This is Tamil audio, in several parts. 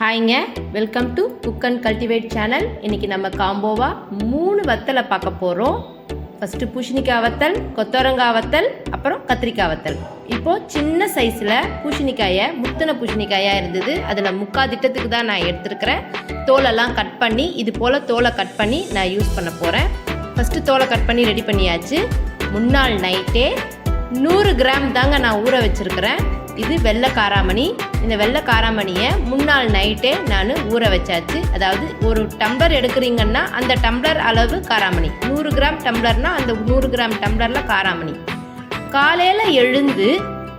ஹாய்ங்க welcome to cook and cultivate channel இன்றைக்கி நம்ம காம்போவாக மூணு வத்தலை பார்க்க போகிறோம் ஃபஸ்ட்டு பூசணிக்காய் வத்தல் கொத்தவரங்காய் வத்தல் அப்புறம் கத்திரிக்காய் வத்தல். இப்போது சின்ன சைஸில் பூசணிக்காயை முத்தின பூசணிக்காயாக இருந்தது. அதில் முக்கால் திட்டத்துக்கு தான் நான் எடுத்துருக்கிறேன். தோலெல்லாம் கட் பண்ணி இது போல் தோலை கட் பண்ணி நான் யூஸ் பண்ண போகிறேன் ஃபஸ்ட்டு தோலை கட் பண்ணி ரெடி பண்ணியாச்சு. முன்னாள் நைட்டே நூறு கிராம் தாங்க நான் ஊற வச்சுருக்கிறேன். இது வெள்ளை காராமணி. இந்த வெள்ளை காராமணியை முன்னாள் நைட்டே நான் ஊற வச்சாச்சு. அதாவது ஒரு டம்ளர் எடுக்கிறீங்கன்னா அந்த டம்ளர் அளவு காராமணி. நூறு கிராம் டம்ளர்னால் அந்த நூறு கிராம் டம்ளரில் காராமணி. காலையில் எழுந்து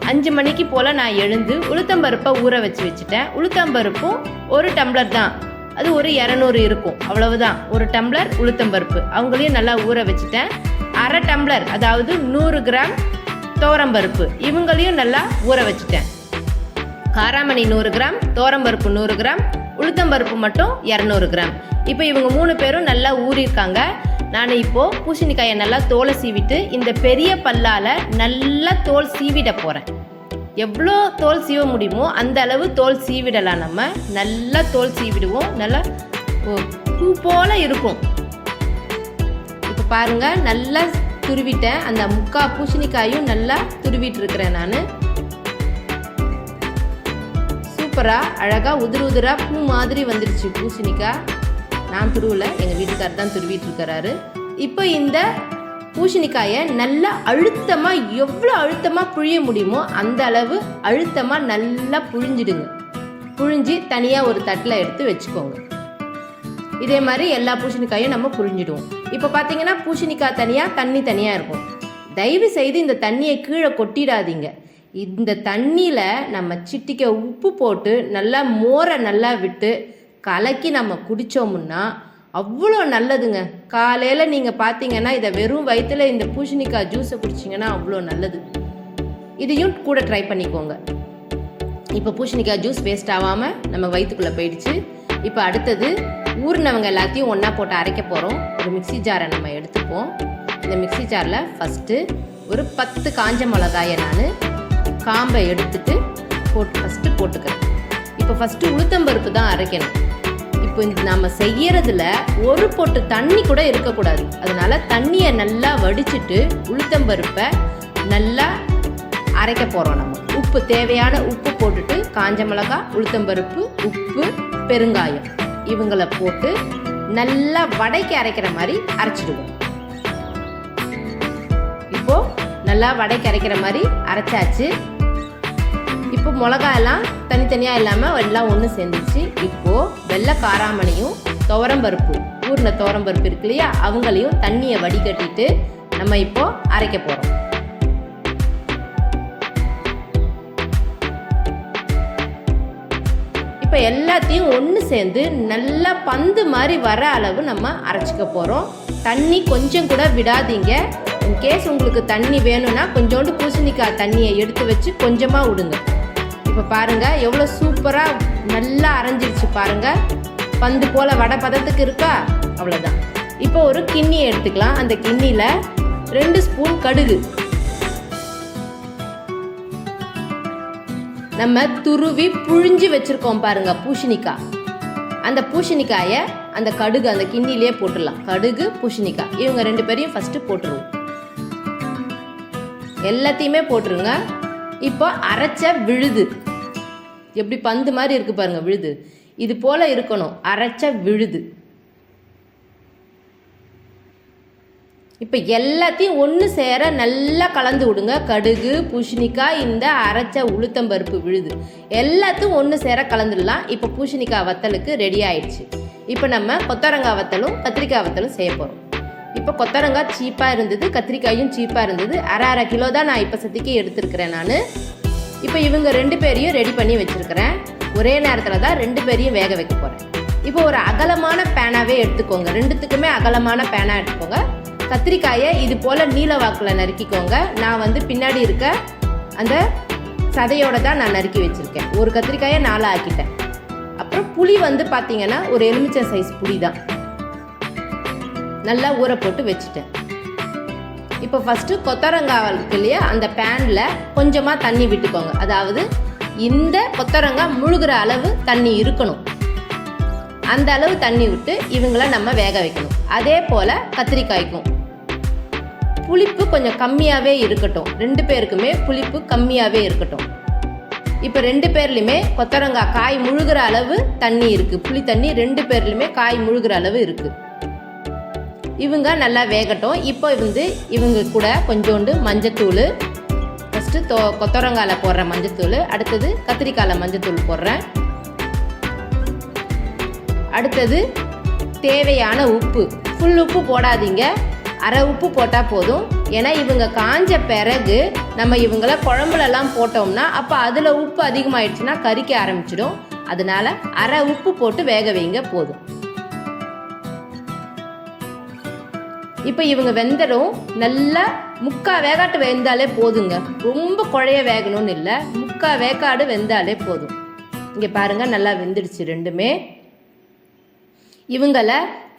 அஞ்சு மணிக்கு போல் நான் எழுந்து உளுத்தம்பருப்பை ஊற வச்சு வச்சுட்டேன். உளுத்தம்பருப்பும் ஒரு டம்ளர் தான். அது ஒரு இரநூறு இருக்கும். அவ்வளவுதான். ஒரு டம்ளர் உளுத்தம்பருப்பு அவங்களையும் நல்லா ஊற வச்சுட்டேன். அரை டம்ளர் அதாவது நூறு கிராம் தோரம்பருப்பு இவங்களையும் நல்லா ஊற வச்சுட்டேன். காராமணி நூறு கிராம் தோரம்பருப்பு நூறு கிராம் உளுத்தம்பருப்பு மட்டும் இரநூறு கிராம். இப்போ இவங்க மூணு பேரும் நல்லா ஊறியிருக்காங்க. நான் இப்போது பூசணிக்காயை நல்லா தோலை சீவிட்டு இந்த பெரிய பல்லால் நல்லா தோல் சீவிட போகிறேன் எவ்வளோ தோல் சீவ முடியுமோ அந்த அளவு தோல் சீவிடலாம் நம்ம. நல்லா தோல் சீவிடுவோம். நல்லா ஓ, பூ போல இருக்கும். இப்போ பாருங்க நல்லா துருவிட்டேன். அந்த முக்கா பூசணிக்காயும் நல்லா துருவிட்டு இருக்கிறேன் நான். சூப்பராக அழகாக உதிர உதிரா பூ மாதிரி வந்துடுச்சு பூசணிக்காய் நான் துருவில் எங்கள் வீட்டுக்கார் தான் துருவிட்டுருக்கிறாரு இப்போ இந்த பூசணிக்காயை நல்லா அழுத்தமாக எவ்வளோ அழுத்தமாக புழிய முடியுமோ அந்த அளவு அழுத்தமாக நல்லா புழிஞ்சிடுங்க. புழிஞ்சு தனியாக ஒரு தட்டில் எடுத்து வச்சுக்கோங்க. இதே மாதிரி எல்லா பூசணிக்காயும் நம்ம புழிஞ்சிடுவோம். இப்போ பார்த்தீங்கன்னா பூசணிக்காய் தனியாக தண்ணி தனியாக இருக்கும். தயவு செய்து இந்த தண்ணியை கீழே கொட்டிடாதீங்க. இந்த தண்ணியில் நம்ம சிட்டிக்க உப்பு போட்டு நல்லா மோரை நல்லா விட்டு கலக்கி நம்ம குடித்தோம்னா அவ்வளோ நல்லதுங்க. காலையில் நீங்கள் பார்த்தீங்கன்னா இதை வெறும் வயிற்றுல இந்த பூசணிக்காய் ஜூஸை குடிச்சிங்கன்னா அவ்வளோ நல்லது. இதையும் கூட ட்ரை பண்ணிக்கோங்க. இப்போ பூசணிக்காய் ஜூஸ் வேஸ்ட் ஆகாமல் நம்ம வயிற்றுக்குள்ளே போயிடுச்சு. இப்போ அடுத்தது ஊறினவங்க எல்லாத்தையும் ஒன்றா போட்டு அரைக்க போகிறோம் ஒரு மிக்ஸி ஜாரை நம்ம எடுத்துப்போம். இந்த மிக்ஸி ஜாரில் ஃபஸ்ட்டு ஒரு பத்து காஞ்ச மிளகாயை நான் காம்பை எடுத்துட்டு போட்டு ஃபஸ்ட்டு போட்டுக்கிறேன். இப்போ ஃபஸ்ட்டு உளுத்தம்பருப்பு தான் அரைக்கணும். இப்போ இந்த நம்ம செய்யறதுல ஒரு பொட்டு தண்ணி கூட இருக்கக்கூடாது. அதனால தண்ணியை நல்லா வடிச்சிட்டு உளுத்தம்பருப்பை நல்லா அரைக்க போகிறோம் நம்ம. உப்பு தேவையான உப்பு போட்டுட்டு காஞ்ச மிளகாய் உளுத்தம்பருப்பு உப்பு பெருங்காயம் இவங்களை போட்டு நல்லா வடைக்கு அரைக்கிற மாதிரி அரைச்சிடுவோம். நல்லா வடை கரைக்கிற மாதிரி அரைச்சாச்சு. இப்போ மிளகாயெல்லாம் தனித்தனியாக இல்லாமல் எல்லாம் ஒன்று சேர்ந்துச்சு இப்போது வெள்ளை காராமணியும் துவரம்பருப்பு ஊரில் துவரம்பருப்பு இருக்கு இல்லையா? அவங்களையும் தண்ணியை வடிகட்டிட்டு நம்ம இப்போ அரைக்க போகிறோம் இப்போ எல்லாத்தையும் ஒன்று சேர்ந்து நல்லா பந்து மாதிரி வர அளவு நம்ம அரைச்சிக்க போகிறோம் தண்ணி கொஞ்சம் கூட விடாதீங்க. இன்கேஸ் உங்களுக்கு தண்ணி வேணும்னா கொஞ்சோண்டு பூசணிக்காய் தண்ணியை எடுத்து வச்சு கொஞ்சமாக விடுங்க இப்போ பாருங்கள் எவ்வளோ சூப்பராக நல்லா அரைஞ்சிருச்சு பாருங்கள் பந்து போல் வடை பதத்துக்கு இருக்கா? அவ்வளோதான் இப்போ ஒரு கிண்ணியை எடுத்துக்கலாம். அந்த கிண்ணியில் ரெண்டு ஸ்பூன் கடுகு. நம்ம துருவி புழிஞ்சு வச்சுருக்கோம் பாருங்கள் பூசணிக்காய். அந்த பூசணிக்காயை அந்த கடுகு அந்த கிண்ணிலே போட்டுடலாம். கடுகு பூசணிக்காய். இவங்க ரெண்டு பேரையும் ஃபஸ்ட்டு போட்டுருவோம். எல்லாத்தையுமே போட்டுருங்க. இப்போ அரைச்ச விழுது. எப்படி பந்து மாதிரி இருக்கு பாருங்க விழுது. இது போல இருக்கணும் அரைச்ச விழுது. இப்போ எல்லாத்தையும் ஒன்று சேர நல்லா கலந்து விடுங்க. கடுகு பூசணிக்காய் இந்த அரைச்ச உளுத்தம்பருப்பு விழுது. எல்லாத்தையும் ஒன்று சேர கலந்துடலாம். இப்போ பூசணிக்காய் வத்தலுக்கு ரெடி ஆயிடுச்சு. இப்போ நம்ம கொத்தரங்காய் வத்தலும் கத்திரிக்காய் வத்தலும் செய்ய போகிறோம் இப்போ கொத்தரங்காய் சீப்பாக இருந்தது கத்திரிக்காயும் சீப்பாக இருந்தது. அரை அரை கிலோ தான் நான் இப்போ சத்திக்கு எடுத்துருக்கிறேன் நான். இப்போ இவங்க ரெண்டு பேரையும் ரெடி பண்ணி வச்சுருக்கிறேன். ஒரே நேரத்தில் தான் ரெண்டு பேரையும் வேக வைக்க போகிறேன் இப்போ ஒரு அகலமான பேனாவே எடுத்துக்கோங்க. ரெண்டுத்துக்குமே அகலமான பேனா எடுத்துக்கோங்க. கத்திரிக்காயை இது போல் நீல வாக்கில் நறுக்கிக்கோங்க. நான் வந்து பின்னாடி இருக்க அந்த சதையோடு தான் நான் நறுக்கி வச்சுருக்கேன். ஒரு கத்திரிக்காயை நாலாக ஆக்கிட்டேன். அப்புறம் புளி வந்து பார்த்தீங்கன்னா ஒரு எலுமிச்சை சைஸ் புளி தான். நல்லா ஊற போட்டு வச்சுட்டேன். இப்போ ஃபஸ்ட்டு கொத்தரங்காய் இருக்கு இல்லையா அந்த பேனில் கொஞ்சமாக தண்ணி விட்டுக்கோங்க. அதாவது இந்த கொத்தரங்காய் முழுகிற அளவு தண்ணி இருக்கணும். அந்த அளவு தண்ணி விட்டு இவங்கள நம்ம வேக வைக்கணும். அதே போல் கத்திரிக்காய்க்கும். புளிப்பு கொஞ்சம் கம்மியாகவே இருக்கட்டும். ரெண்டு பேருக்குமே புளிப்பு கம்மியாகவே இருக்கட்டும். இப்போ ரெண்டு பேர்லையுமே கொத்தரங்காய் காய் முழுகிற அளவு தண்ணி இருக்குது புளி தண்ணி ரெண்டு பேர்லையுமே காய் முழுகிற அளவு இருக்குது இவங்க நல்லா வேகட்டும். இப்போ வந்து இவங்க கூட கொஞ்சோண்டு மஞ்சத்தூள். ஃபஸ்ட்டு தோ கொத்தரங்காயில் போடுற மஞ்சத்தூள். அடுத்தது கத்திரிக்காயில் மஞ்சத்தூள் போடுறேன். அடுத்தது தேவையான உப்பு. ஃபுல் உப்பு போடாதீங்க. அரை உப்பு போட்டால் போதும். ஏன்னா இவங்க காஞ்ச பிறகு நம்ம இவங்கள குழம்புலலாம் போட்டோம்னா அப்போ அதில் உப்பு அதிகமாகிடுச்சுன்னா கறிக்க ஆரம்பிச்சிடும். அதனால அரை உப்பு போட்டு வேக வைங்க போதும். இப்போ இவங்க வெந்தரும் நல்லா முக்கா வேகாட்டு வெந்தாலே போதுங்க. ரொம்ப குழைய வேகணும்னு இல்லை. முக்கா வேக்காடு வெந்தாலே போதும். இங்கே பாருங்க நல்லா வெந்துடுச்சு ரெண்டுமே. இவங்கள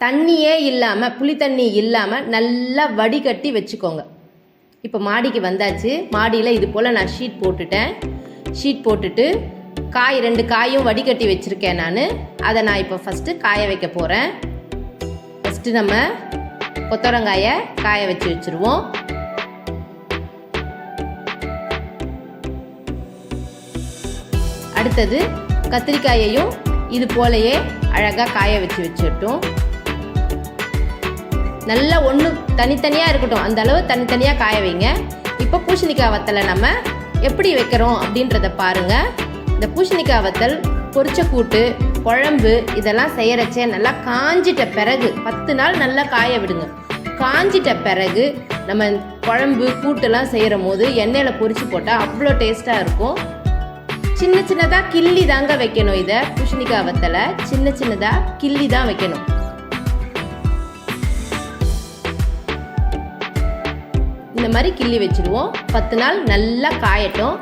தண்ணியே இல்லாமல் புளி தண்ணி இல்லாமல் நல்லா வடிகட்டி வச்சுக்கோங்க. இப்போ மாடிக்கு வந்தாச்சு. மாடியில் இது போல் நான் ஷீட் போட்டுட்டேன். ஷீட் போட்டுட்டு காய் ரெண்டு காயும் வடிகட்டி வச்சுருக்கேன் நான். அதை நான் இப்போ ஃபஸ்ட்டு காய வைக்க போகிறேன் ஃபஸ்ட்டு நம்ம கொத்தவரங்காயை காய வச்சு வச்சுருவோம். அடுத்தது கத்திரிக்காயையும் இது போலயே அழகாக காய வச்சு வச்சுட்டோம் நல்லா ஒன்று தனித்தனியாக இருக்கட்டும். அந்த அளவு தனித்தனியாக காய வைங்க. இப்போ பூசணிக்காய் வத்தலை நம்ம எப்படி வைக்கிறோம் அப்படின்றத பாருங்க. இந்த பூசணிக்காய் வத்தல் பொரிச்ச கூட்டு குழம்பு இதெல்லாம் செய்யறச்சே நல்லா காஞ்சிட்ட பிறகு பத்து நாள் நல்லா காய விடுங்க. காஞ்சிட்ட பிறகு நம்ம குழம்பு கூட்டெல்லாம் செய்கிற போது எண்ணெயில் பொரிச்சு போட்டால் அவ்வளோ டேஸ்ட்டாக இருக்கும். சின்ன சின்னதாக கிள்ளி தாங்க வைக்கணும் இதை பூசணிக்காய் வத்தலை. சின்ன சின்னதாக கிள்ளி தான் வைக்கணும். இந்த மாதிரி கிள்ளி வச்சுருவோம். பத்து நாள் நல்லா காயட்டும்.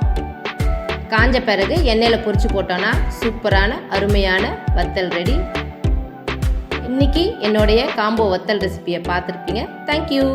காஞ்ச பிறகு எண்ணெயில் பொறிச்சு போட்டோன்னா சூப்பரான அருமையான வத்தல் ரெடி இன்னைக்கு என்னுடைய காம்போ வத்தல் ரெசிபியை பார்த்துருப்பீங்க. தேங்க்யூ